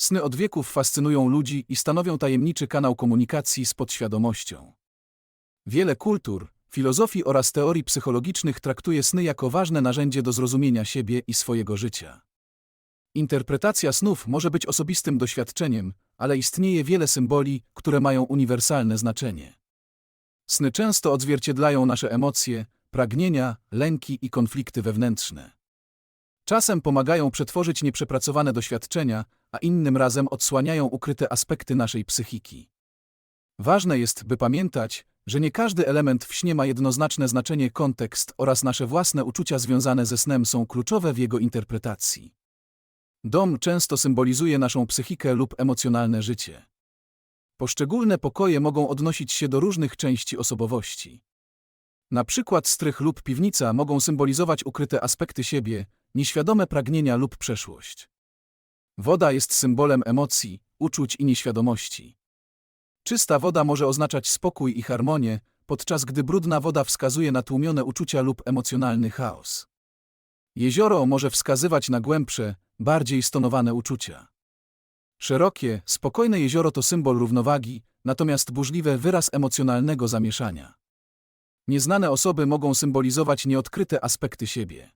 Sny od wieków fascynują ludzi i stanowią tajemniczy kanał komunikacji z podświadomością. Wiele kultur, filozofii oraz teorii psychologicznych traktuje sny jako ważne narzędzie do zrozumienia siebie i swojego życia. Interpretacja snów może być osobistym doświadczeniem, ale istnieje wiele symboli, które mają uniwersalne znaczenie. Sny często odzwierciedlają nasze emocje, pragnienia, lęki i konflikty wewnętrzne. Czasem pomagają przetworzyć nieprzepracowane doświadczenia, a innym razem odsłaniają ukryte aspekty naszej psychiki. Ważne jest, by pamiętać, że nie każdy element w śnie ma jednoznaczne znaczenie, kontekst oraz nasze własne uczucia związane ze snem są kluczowe w jego interpretacji. Dom często symbolizuje naszą psychikę lub emocjonalne życie. Poszczególne pokoje mogą odnosić się do różnych części osobowości. Na przykład strych lub piwnica mogą symbolizować ukryte aspekty siebie, nieświadome pragnienia lub przeszłość. Woda jest symbolem emocji, uczuć i nieświadomości. Czysta woda może oznaczać spokój i harmonię, podczas gdy brudna woda wskazuje na tłumione uczucia lub emocjonalny chaos. Jezioro może wskazywać na głębsze, bardziej stonowane uczucia. Szerokie, spokojne jezioro to symbol równowagi, natomiast burzliwe wyraz emocjonalnego zamieszania. Nieznane osoby mogą symbolizować nieodkryte aspekty siebie.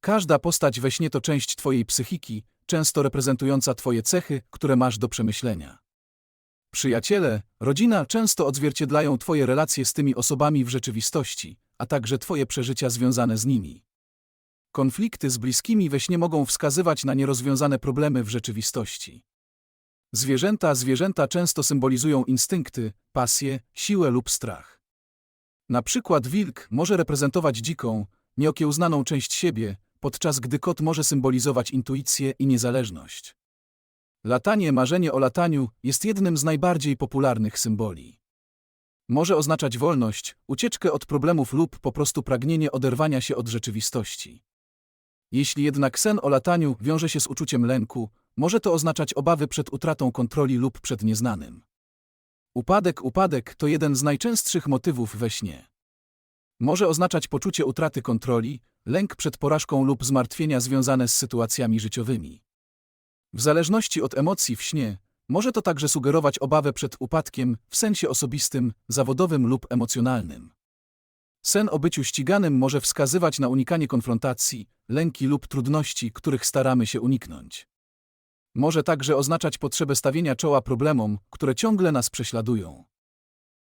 Każda postać we śnie to część Twojej psychiki, często reprezentująca Twoje cechy, które masz do przemyślenia. Przyjaciele, rodzina często odzwierciedlają Twoje relacje z tymi osobami w rzeczywistości, a także Twoje przeżycia związane z nimi. Konflikty z bliskimi we śnie mogą wskazywać na nierozwiązane problemy w rzeczywistości. Zwierzęta zwierzęta często symbolizują instynkty, pasję, siłę lub strach. Na przykład wilk może reprezentować dziką, nieokiełznaną część siebie, podczas gdy kot może symbolizować intuicję i niezależność. Latanie, marzenie o lataniu jest jednym z najbardziej popularnych symboli. Może oznaczać wolność, ucieczkę od problemów lub po prostu pragnienie oderwania się od rzeczywistości. Jeśli jednak sen o lataniu wiąże się z uczuciem lęku, może to oznaczać obawy przed utratą kontroli lub przed nieznanym. Upadek upadek to jeden z najczęstszych motywów we śnie. Może oznaczać poczucie utraty kontroli, lęk przed porażką lub zmartwienia związane z sytuacjami życiowymi. W zależności od emocji w śnie, może to także sugerować obawę przed upadkiem w sensie osobistym, zawodowym lub emocjonalnym. Sen o byciu ściganym może wskazywać na unikanie konfrontacji, lęki lub trudności, których staramy się uniknąć. Może także oznaczać potrzebę stawienia czoła problemom, które ciągle nas prześladują.